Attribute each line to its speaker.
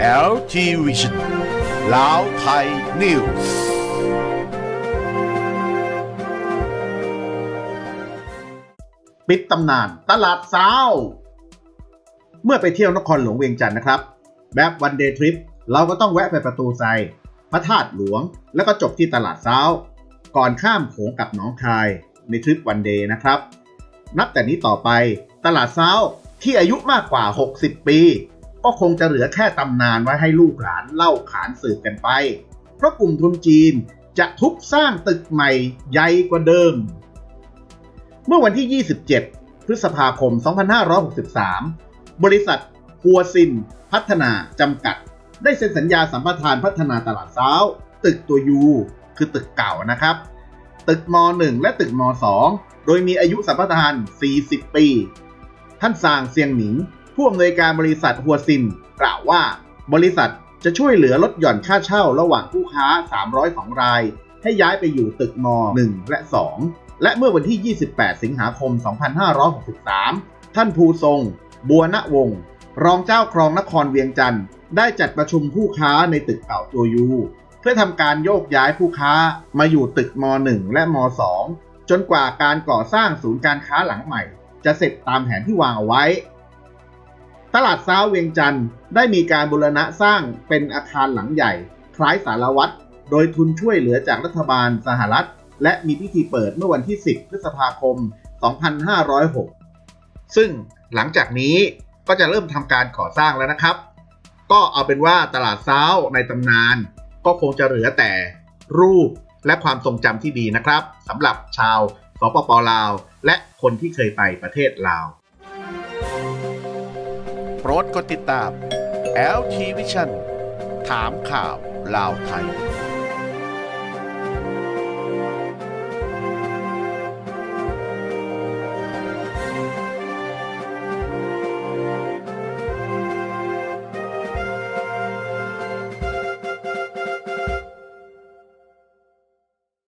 Speaker 1: LG Vision ลาวไทยนิวส์
Speaker 2: ปิดตำนานตลาดเช้าเมื่อไปเที่ยวนครหลวงเวียงจันทร์นะครับ แบบวันเดย์ทริปเราก็ต้องแวะไปประตูไซพระธาตุหลวง แล้วก็จบที่ตลาดเช้าก่อนข้ามโขงกับหนองคายในทริปวันเดย์นะครับ นับแต่นี้ต่อไปตลาดเช้าที่อายุมากกว่า 60 ปี ก็คงจะเหลือแค่ตำนานไว้ให้ลูกหลานเล่าขานสืบกันไป เพราะกลุ่มทุนจีนจะทุบสร้างตึกใหม่ใหญ่กว่าเดิม เมื่อวันที่ 27 พฤษภาคม 2563 บริษัทฮัวซิน พัฒนาจำกัด ได้เซ็นสัญญาสัมปทานพัฒนาตลาดเช้า ตึกตัวยูคือตึกเก่านะครับ ตึกม .1 และตึกม .2 โดยมีอายุสัมปทาน 40 ปี ท่านซางเซียงหมิง ผู้อำนวยการบริษัทฮัวซินกล่าวว่า บริษัทจะช่วยเหลือลดหย่อนค่าเช่าระหว่างผู้ค้า 302 ราย ให้ย้ายไปอยู่ตึกม 1 และ 2 และเมื่อวันที่ 28 สิงหาคม 2563 ท่านภูทรง บัวณวงศ์รองเจ้าครองนครเวียงจันทร์ได้จัดประชุมผู้ค้าในตึกเก่าตัวยู เพื่อทำการโยกย้ายผู้ค้ามาอยู่ตึกม 1 และม 2 จนกว่าการก่อสร้างศูนย์การค้าหลังใหม่ จะเสร็จตามแผนที่วางเอาไว้ ตลาดเช้าเวียงจันทร์ได้มีการบูรณะสร้างเป็นอาคารหลังใหญ่ คล้ายสารวัตรโดยทุนช่วยเหลือจากรัฐบาลสหรัฐ และมีพิธีเปิดเมื่อวันที่ 10 พฤษภาคม 2506 ซึ่งหลังจากนี้ก็จะเริ่มทำการก่อสร้างแล้วนะครับ ก็เอาเป็นว่าตลาดเช้าในตำนาน ก็คงจะเหลือแต่รูปและความทรงจำที่ดีนะครับสำหรับชาวสปปลาว และคนที่เคยไปประเทศลาว
Speaker 1: โปรดกดติดตาม LT Vision ถามข่าวลาวไทย